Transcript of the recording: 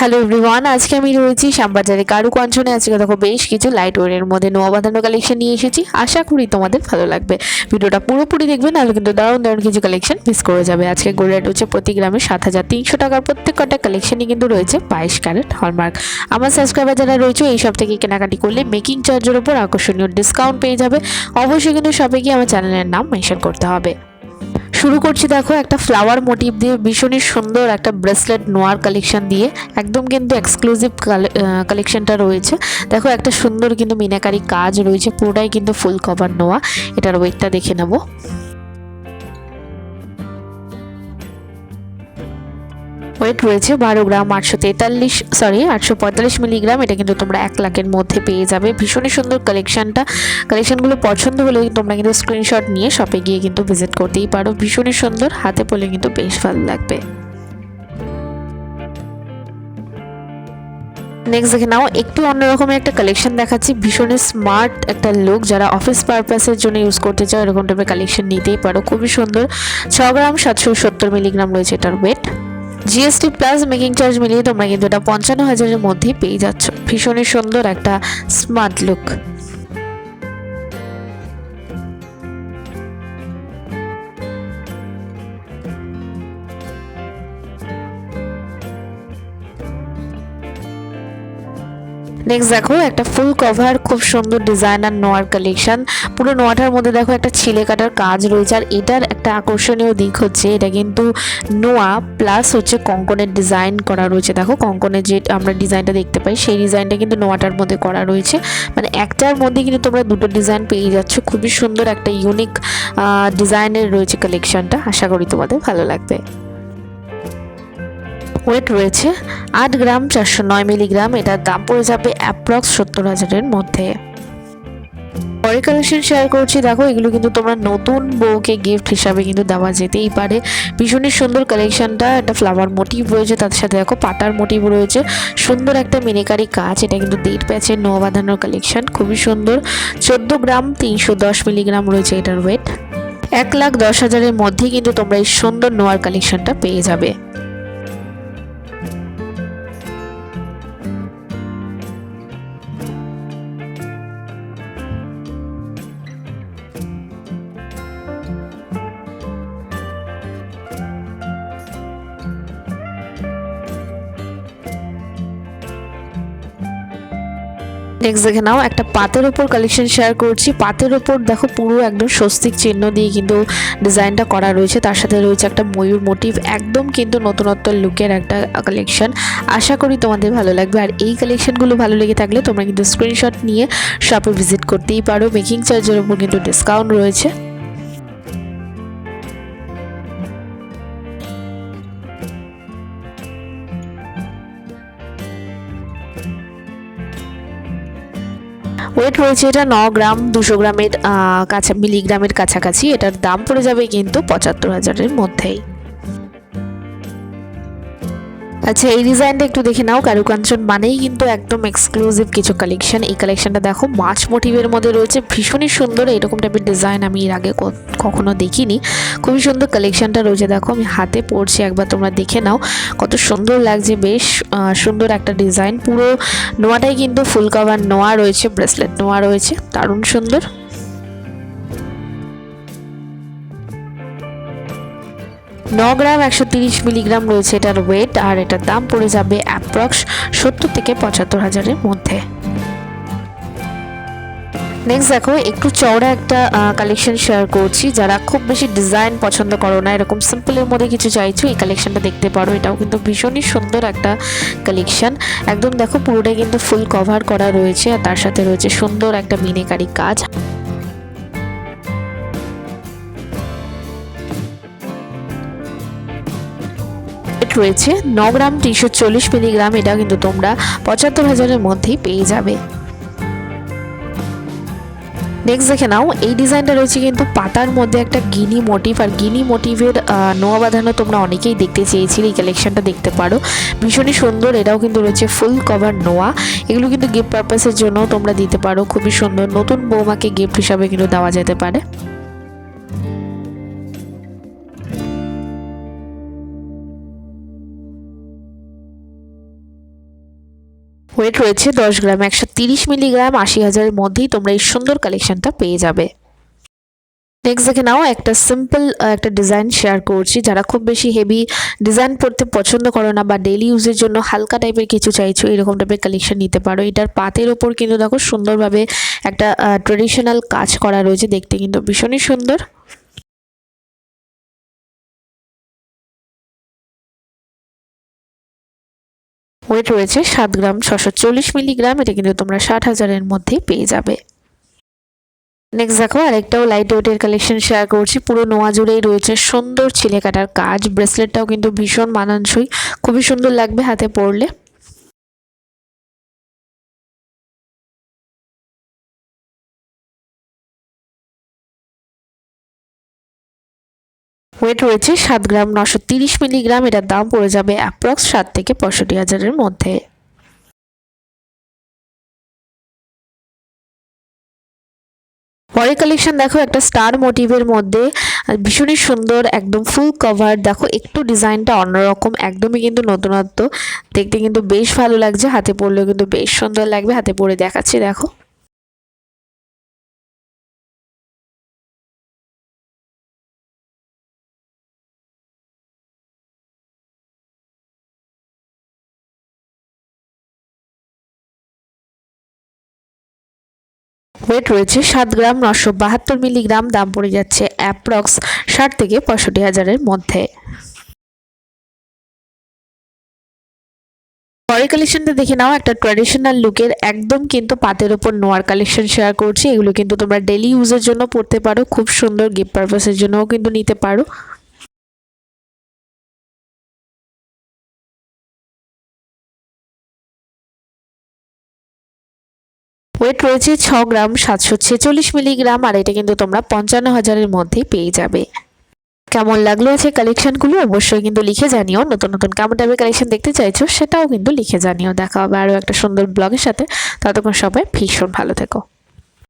Hello everyone আজকে আমি রয়েছি শ্যামবাজারে কারুকাঞ্চনে আজকে দেখো বেশ কিছু লাইট ওয়ারের মধ্যে নোয়া বাঁধানো কালেকশন নিয়ে এসেছি। আশা করি তোমাদের ভালো লাগবে। ভিডিওটা পুরোপুরি দেখবে, নাহলে কিন্তু দারুণ দারুণ কিছু কালেকশন মিস করে যাবে। আজকে গোল্ড হচ্ছে প্রতি গ্রামে সাত হাজার তিনশো টাকার প্রত্যেক কটা কালেকশনই কিন্তু রয়েছে বাইশ ক্যারেট হলমার্ক আমার সাবস্ক্রাইবার যারা রয়েছে, এই সব থেকে কেনাকাটি করলে মেকিং চার্জের ওপর আকর্ষণীয় ডিসকাউন্ট পেয়ে যাবে। অবশ্যই কিন্তু সবে গিয়ে আমার চ্যানেলের নাম মেনশন করতে হবে। শুরু করছি দেখো একটা ফ্লাওয়ার মোটিভ দিয়ে ভীষণই সুন্দর একটা ব্রেসলেট নোয়ার কালেকশন দিয়ে। একদম কিন্তু এক্সক্লুসিভ কালেকশনটা রয়েছে। দেখো একটা সুন্দর কিন্তু মিনাকারি কাজ রয়েছে, পুরোটাই কিন্তু ফুল কভার নোয়া এটার ওয়েটটা দেখে নেব। ওয়েট রয়েছে বারো গ্রাম আটশো তেতাল্লিশ সরি আটশো পঁয়তাল্লিশ মিলিগ্রাম এটা কিন্তু তোমরা এক লাখের মধ্যে পেয়ে যাবে। ভীষণই সুন্দর কালেকশনটা কালেকশনগুলো পছন্দ হলে তোমরা কিন্তু স্ক্রিনশট নিয়ে শপে গিয়ে কিন্তু ভিজিট করতেই পারো। ভীষণই সুন্দর, হাতে পড়লে কিন্তু বেশ ভালো লাগবে। নেক্সট দেখে নাও, একটু অন্যরকমের একটা কালেকশন দেখাচ্ছি। ভীষণই স্মার্ট একটা লুক যারা অফিস পারপাসের জন্য ইউজ করতে চাও, এরকম টাইপের কালেকশন নিতেই পারো। খুবই সুন্দর। ছ গ্রাম সাতশো সত্তর মিলিগ্রাম রয়েছে এটার weight GST plus making charge মিলিয়ে তোমরা কিন্তু এটা পঞ্চান্ন হাজারের মধ্যেই পেয়ে যাচ্ছ। ভীষণই সুন্দর একটা স্মার্ট লুক নেক্সট দেখো, একটা ফুল কভার খুব সুন্দর ডিজাইন আর নোয়ার কালেকশন পুরো নোয়াটার মধ্যে দেখো, একটা ছিলে কাটার কাজ রয়েছে। আর এটার একটা আকর্ষণীয় দিক হচ্ছে, এটা কিন্তু নোয়া প্লাস হচ্ছে কঙ্কনের ডিজাইন করা রয়েছে। দেখো, কঙ্কনের যে আমরা ডিজাইনটা দেখতে পাই, সেই ডিজাইনটা কিন্তু নোয়াটার মধ্যে করা রয়েছে। মানে একটার মধ্যে কিন্তু তোমরা দুটো ডিজাইন পেয়ে যাচ্ছ। খুবই সুন্দর একটা ইউনিক ডিজাইনের রয়েছে কালেকশনটা আশা করি তোমাদের ভালো লাগবে। ওয়েট রয়েছে আট গ্রাম চারশো নয় মিলিগ্রাম। এটার দাম পড়ে যাবে অ্যাপ্রক্স সত্তর হাজারের মধ্যে। পরে কালেকশন শেয়ার করছি। দেখো, এগুলো কিন্তু তোমরা নতুন বউকে গিফট হিসাবে কিন্তু দেওয়া যেতেই পারে। ভীষণই সুন্দর কালেকশনটা একটা ফ্লাওয়ার মোটিভ রয়েছে, তার সাথে দেখো পাতার মোটিভ রয়েছে। সুন্দর একটা মিনিকারি কাজ। এটা কিন্তু দেড় প্যাচের নোয়া বাঁধানোর কালেকশন খুবই সুন্দর। চোদ্দ গ্রাম তিনশো দশ মিলিগ্রাম রয়েছে এটার ওয়েট এক লাখ দশ হাজারের মধ্যে কিন্তু তোমরা এই সুন্দর নোয়ার কালেকশনটা পেয়ে যাবে। নেক্সট দেখে নাও, একটা পাতের ওপর কালেকশন শেয়ার করছি। পাতের ওপর দেখো পুরো একদম স্বস্তিক চিহ্ন দিয়ে কিন্তু ডিজাইনটা করা রয়েছে। তার সাথে রয়েছে একটা ময়ূর মোটিভ একদম কিন্তু নতুনত্ব লুকের একটা কালেকশন আশা করি তোমাদের ভালো লাগবে। আর এই কালেকশনগুলো ভালো লেগে থাকলে তোমরা কিন্তু স্ক্রিনশট নিয়ে শপে ভিজিট করতেই পারো। মেকিং চার্জের ওপর কিন্তু ডিসকাউন্ট রয়েছে। ওয়েট রয়েছে এটা ন গ্রাম, দুশো গ্রামের কাছা, মিলিগ্রামের কাছাকাছি। এটার দাম পড়ে যাবে কিন্তু পঁচাত্তর হাজারের মধ্যেই। আচ্ছা এই ডিজাইনটা একটু দেখে নাও। কারুকাঞ্চন মানেই কিন্তু একদম এক্সক্লুসিভ কিছু কালেকশন এই কালেকশনটা দেখো, মাছ মোটিভের মধ্যে রয়েছে। ভীষণই সুন্দর, এরকম টাইপের ডিজাইন আমি এর আগে কখনো দেখিনি। খুবই সুন্দর কালেকশনটা রয়েছে। দেখো, আমি হাতে পড়ছি, একবার তোমরা দেখে নাও। কত সুন্দর লাগছে, বেশ সুন্দর একটা ডিজাইন পুরো নোয়াটাই কিন্তু ফুল কভার নোয়া রয়েছে ব্রেসলেট নোয়া রয়েছে। দারুণ সুন্দর। ন গ্রাম একশো তিরিশ মিলিগ্রাম রয়েছে এটার ওয়েট আর এটার দাম পড়ে যাবে অ্যাপ্রক্স সত্তর থেকে পঁচাত্তর হাজারের মধ্যে। নেক্সট দেখো, একটু চওড়া একটা কালেকশন শেয়ার করছি। যারা খুব বেশি ডিজাইন পছন্দ করো না, এরকম সিম্পলের মধ্যে কিছু চাইছো, এই কালেকশনটা দেখতে পারো। এটাও কিন্তু ভীষণই সুন্দর একটা কালেকশন একদম দেখো, পুরোটাই কিন্তু ফুল কভার করা রয়েছে, আর তার সাথে রয়েছে সুন্দর একটা মিনেকারি কাজ। রয়েছে। ন গ্রাম তিনশো চল্লিশ মিলিগ্রাম এটা কিন্তু তোমরা পঁচাত্তর হাজারের মধ্যেই পেয়ে যাবে। নেক্সট দেখে নাও, এই ডিজাইনটা রয়েছে কিন্তু পাতার মধ্যে একটা গিনি মোটিভ আর গিনি মোটিভের নোয়া বাঁধানো তোমরা অনেকেই দেখতে চেয়েছিলে, এই কালেকশনটা দেখতে পারো। ভীষণই সুন্দর, এটাও কিন্তু রয়েছে ফুল কভার নোয়া। এগুলো কিন্তু গিফট পারপাসের জন্য তোমরা দিতে পারো, খুবই সুন্দর। নতুন বৌমাকে গিফট হিসাবে কিন্তু দেওয়া যেতে পারে। ওয়েট রয়েছে দশ গ্রাম একশো তিরিশ মিলিগ্রাম, আশি হাজারের মধ্যেই তোমরা এই সুন্দর কালেকশনটা পেয়ে যাবে। নেক্সট দেখে নাও, একটা সিম্পল একটা ডিজাইন শেয়ার করছি। যারা খুব বেশি হেভি ডিজাইন পড়তে পছন্দ করো না বা ডেলি ইউজের জন্য হালকা টাইপের কিছু চাইছো, এরকম টাইপের কালেকশন নিতে পারো। এটার পাতের ওপর কিন্তু দেখো সুন্দরভাবে একটা ট্রেডিশনাল কাজ করা রয়েছে। দেখতে কিন্তু ভীষণই সুন্দর। ওয়েট রয়েছে সাত গ্রাম ছশো চল্লিশ মিলিগ্রাম, এটা কিন্তু তোমরা ষাট হাজারের মধ্যেই পেয়ে যাবে। নেক্সট দেখো, আরেকটাও লাইট ওয়েটের কালেকশন শেয়ার করছি। পুরো নোয়া জুড়েই রয়েছে সুন্দর ছিলে কাটার কাজ ব্রেসলেটটাও কিন্তু ভীষণ মানানসই। খুবই সুন্দর লাগবে হাতে পরলে। ওয়েট রয়েছে সাত গ্রাম নশো তিরিশ মিলিগ্রাম। এটার দাম পড়ে যাবে অ্যাপ্রক্স সাত থেকে পঁয়ষট্টি হাজারের মধ্যে। পরের কালেকশন দেখো, একটা স্টার মোটিভের মধ্যে। ভীষণই সুন্দর, একদম ফুল কভার। দেখো, একটু ডিজাইনটা অন্যরকম, একদমই কিন্তু নতুনত্ব। দেখতে কিন্তু বেশ ভালো লাগছে, হাতে পরলেও কিন্তু বেশ সুন্দর লাগবে, হাতে পরে দেখাচ্ছি, দেখো। ওয়েট রয়েছে সাত গ্রাম নশো বাহাত্তর মিলিগ্রাম, দাম পড়ে যাচ্ছে অ্যাপ্রক্স ষাট থেকে পঁয়ষট্টি হাজারের মধ্যে। পরের কালেকশনটা দেখে নাও, একটা ট্র্যাডিশনাল লুকের একদম কিন্তু পাতের ওপর নোয়ার কালেকশন শেয়ার করছি। এগুলো কিন্তু তোমরা ডেলি ইউজের জন্য পড়তে পারো, খুব সুন্দর গিফট পারপাসের জন্যও কিন্তু নিতে পারো। ওয়েট রয়েছে ছ গ্রাম সাতশো ছেচল্লিশ মিলিগ্রাম, আর এটা কিন্তু তোমরা পঞ্চান্ন হাজারের মধ্যেই পেয়ে যাবে। কেমন লাগল আছে কালেকশনগুলো অবশ্যই কিন্তু লিখে জানিও। নতুন নতুন কেমন টাইপের কালেকশন দেখতে চাইছো, সেটাও কিন্তু লিখে জানিও। দেখা হবে আরও একটা সুন্দর ব্লগের সাথে। ততক্ষণ সবাই ভীষণ ভালো থেকো।